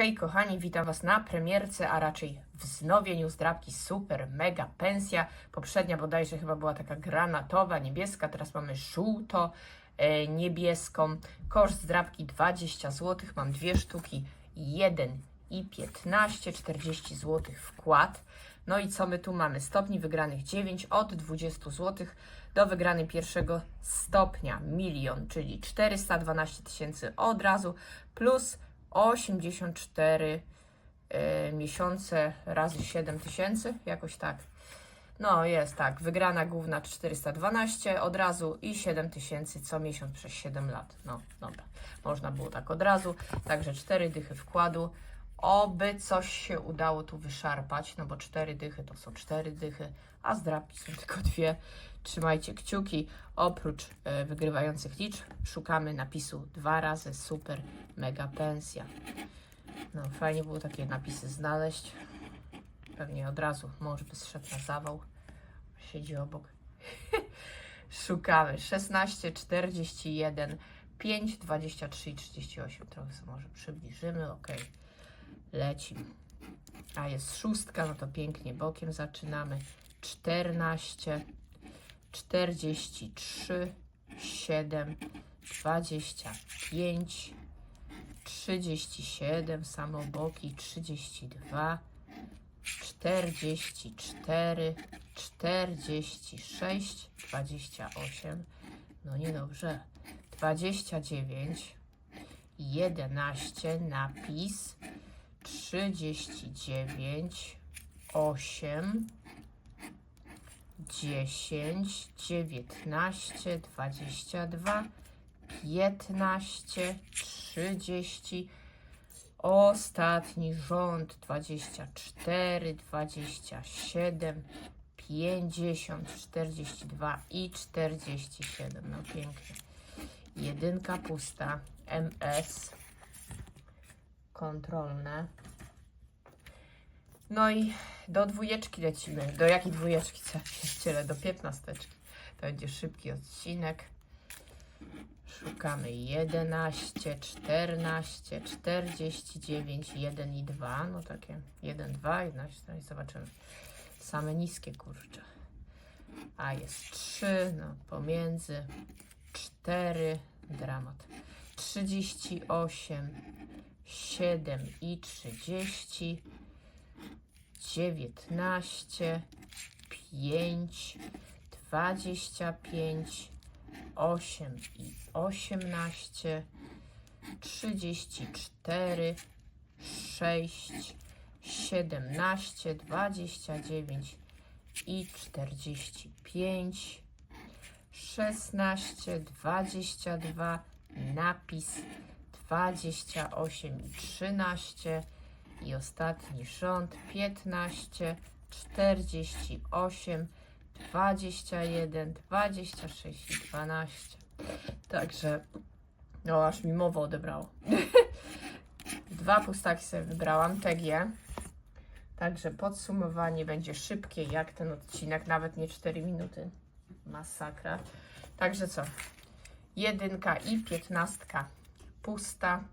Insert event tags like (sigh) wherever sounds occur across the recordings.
Hej kochani, witam Was na premierce, a raczej wznowieniu zdrabki Super Mega Pensja. Poprzednia bodajże chyba była taka granatowa, niebieska, teraz mamy żółto e, niebieską. Koszt zdrabki 20 zł, mam dwie sztuki, 1 i 15, 40 zł wkład. No i co my tu mamy? Stopni wygranych 9 od 20 zł do wygranej pierwszego stopnia milion, czyli 412 tysięcy od razu plus 84 y, miesiące razy 7 tysięcy, jakoś tak. No jest tak, wygrana główna 412 od razu i 7 tysięcy co miesiąc przez 7 lat. No dobra, można było tak od razu, także 4 dychy wkładu. Oby coś się udało tu wyszarpać, no bo 4 dychy to są 4 dychy, a zdrapki są tylko dwie. Trzymajcie kciuki. Oprócz e, wygrywających liczb szukamy napisu dwa razy super mega pensja. No fajnie było takie napisy znaleźć. Pewnie od razu mąż by zszedł na zawał. Siedzi obok. (laughs) Szukamy 16, 41, 5, 23 i 38. Trochę sobie może przybliżymy. Ok. Lecimy. A jest szóstka, no to pięknie bokiem zaczynamy. 14, 43, 7, 25, 37, samoboki 32, 44, 46, 28, no niedobrze, 29, 11, napis, 39, 8, 10, 19, 22, 15, 30, ostatni rząd 24, 27, 50, 42 i 47. No pięknie. Jedynka pusta, MS, kontrolne. No i do dwójeczki lecimy. Do jakiej dwójeczki? Co ja? Do piętnasteczki. To będzie szybki odcinek. Szukamy 11, 14, 49, 1 i 2. No takie 1, 2, 11. No i zobaczymy. Same niskie kurcze. A jest 3, no pomiędzy 4, dramat. 38, 7 i 30. 19, 5, 25, 8 i 18, 34, 6, 17, 29 i 45, 16, 22, napis 28 i 13 i ostatni rząd 15, 48, 21, 26 i 12. Także, no aż mi mowa odebrało. (laughs) Dwa pustaki sobie wybrałam, TG. Także podsumowanie będzie szybkie, jak ten odcinek, nawet nie 4 minuty. Masakra. Także co? Jedynka i piętnastka pusta.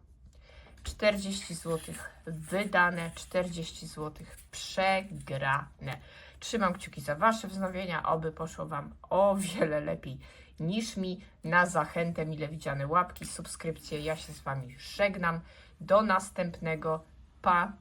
40 zł wydane, 40 zł przegrane. Trzymam kciuki za Wasze wznowienia, oby poszło Wam o wiele lepiej niż mi. Na zachętę mile widziane łapki, subskrypcje. Ja się z Wami żegnam. Do następnego. Pa!